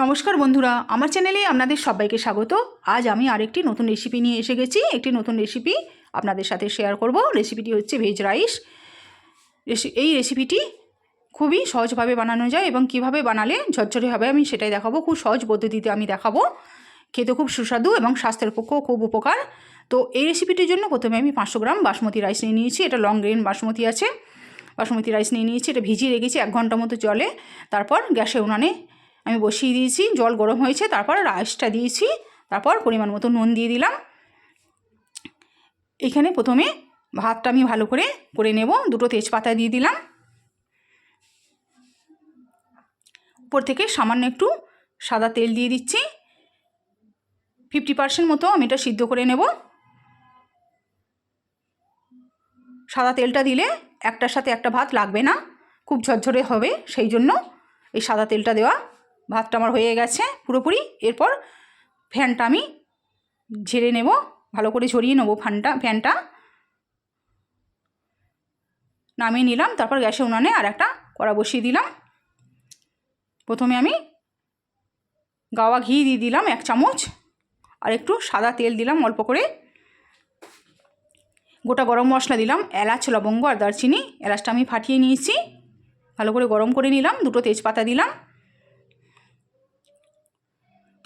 নমস্কার বন্ধুরা, আমার চ্যানেলে আপনাদের সবাইকে স্বাগত। আজ আমি আরেকটি নতুন রেসিপি নিয়ে এসে গেছি। একটি নতুন রেসিপি আপনাদের সাথে শেয়ার করব। রেসিপিটি হচ্ছে ভেজ রাইস এই রেসিপিটি খুবই সহজভাবে বানানো যায় এবং কীভাবে বানালে ঝরঝরে হবে আমি সেটাই দেখাবো। খুব সহজ পদ্ধতিতে আমি দেখাবো। খেতে খুব সুস্বাদু এবং স্বাস্থ্যের পক্ষেও খুব উপকার। তো এই রেসিপিটির জন্য প্রথমে আমি পাঁচশো গ্রাম বাসমতি রাইস নিয়ে নিয়েছি। এটা লং গ্রেন বাসমতি আছে। বাসমতি রাইস নিয়ে নিয়েছি। এটা ভিজিয়ে রেখেছি এক ঘণ্টা মতো জলে। তারপর গ্যাসে উনানে আমি বসিয়ে দিয়েছি, জল গরম হয়েছে, তারপর রাইসটা দিয়েছি, তারপর পরিমাণ মতো নুন দিয়ে দিলাম। এখানে প্রথমে ভাতটা আমি ভালো করে করে নেব, দুটো তেজপাতা দিয়ে দিলাম। উপর থেকে সামান্য একটু সাদা তেল দিয়ে দিচ্ছি। ফিফটি পার্সেন্ট মতো আমি এটা সিদ্ধ করে নেব। সাদা তেলটা দিলে একটার সাথে একটা ভাত লাগবে না, খুব ঝরঝরে হবে, সেই জন্য এই সাদা তেলটা দেওয়া ভাতটা আমার হয়ে গেছে পুরোপুরি। এরপর ফ্যানটা আমি ঝেড়ে নেব, ভালো করে ঝরিয়ে নেব ফ্যানটা ফ্যানটা। নামিয়ে নিলাম, তারপর গ্যাসে উনানে আর একটা কড়া বসিয়ে দিলাম। প্রথমে আমি গাওয়া ঘি দিয়ে দিলাম এক চামচ, আর একটু সাদা তেল দিলাম অল্প করে। গোটা গরম মশলা দিলাম, এলাচ, লবঙ্গ আর দারচিনি। এলাচটা আমি ফাটিয়ে নিয়েছি, ভালো করে গরম করে নিলাম, দুটো তেজপাতা দিলাম।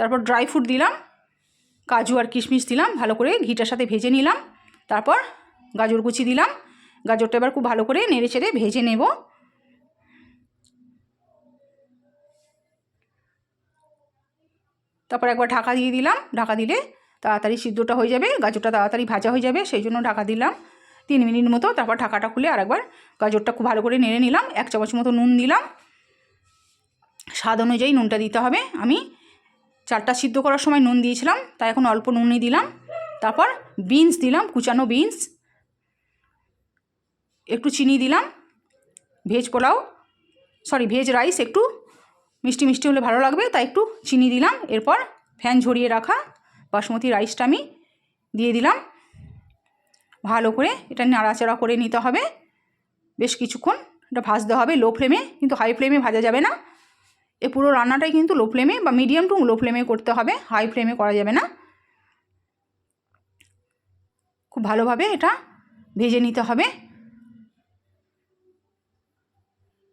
তারপর ড্রাই ফ্রুট দিলাম, কাজু আর কিশমিশ দিলাম, ভালো করে ঘিটার সাথে ভেজে নিলাম, তারপর গাজর কুচি দিলাম, গাজরটা এবার খুব ভালো করে নেড়ে চেড়ে ভেজে নেব। তারপর একবার ঢাকা দিয়ে দিলাম, ঢাকা দিলে তাড়াতাড়ি সিদ্ধটা হয়ে যাবে, গাজরটা তাড়াতাড়ি ভাজা হয়ে যাবে, সেই জন্য ঢাকা দিলাম। তিন মিনিট মতো তারপর ঢাকাটা খুলে আরেকবার গাজরটা খুব ভালো করে নেড়ে নিলাম, এক চামচ মতো নুন দিলাম। স্বাদ অনুযায়ী নুনটা দিতে হবে, আমি চালটা সিদ্ধ করার সময় নুন দিয়েছিলাম, তাই এখন অল্প নুনই দিলাম। তারপর বিনস দিলাম, কুচানো বিনস। একটু চিনি দিলাম, veg pulao, sorry, veg rice একটু মিষ্টি মিষ্টি হলে ভালো লাগবে, তাই একটু চিনি দিলাম। এরপর ফ্যান ঝরিয়ে রাখা বাসমতি রাইসটা আমি দিয়ে দিলাম। ভালো করে এটা নাড়াচাড়া করে নিতে হবে। বেশ কিছুক্ষণ এটা ভাজতে হবে লো ফ্লেমে, কিন্তু হাই ফ্লেমে ভাজা যাবে না। এ পুরো রান্নাটাই কিন্তু লো ফ্লেমে বা মিডিয়াম টু লো ফ্লেমে করতে হবে, হাই ফ্লেমে করা যাবে না। খুব ভালোভাবে এটা ভেজে নিতে হবে।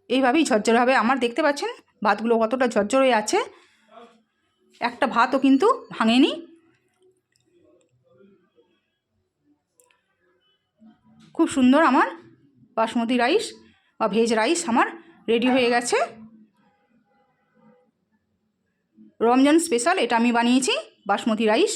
এইভাবেই ঝরঝরে হবে। আমার দেখতে পাচ্ছেন ভাতগুলো কতটা ঝরঝরে আছে। একটা ভাতও কিন্তু ভাঙেনি। খুব সুন্দর আমার বাসমতি রাইস বা ভেজ রাইস আমার রেডি হয়ে গেছে। রমজান স্পেশাল এটা আমি বানিয়েছি বাসমতি রাইস।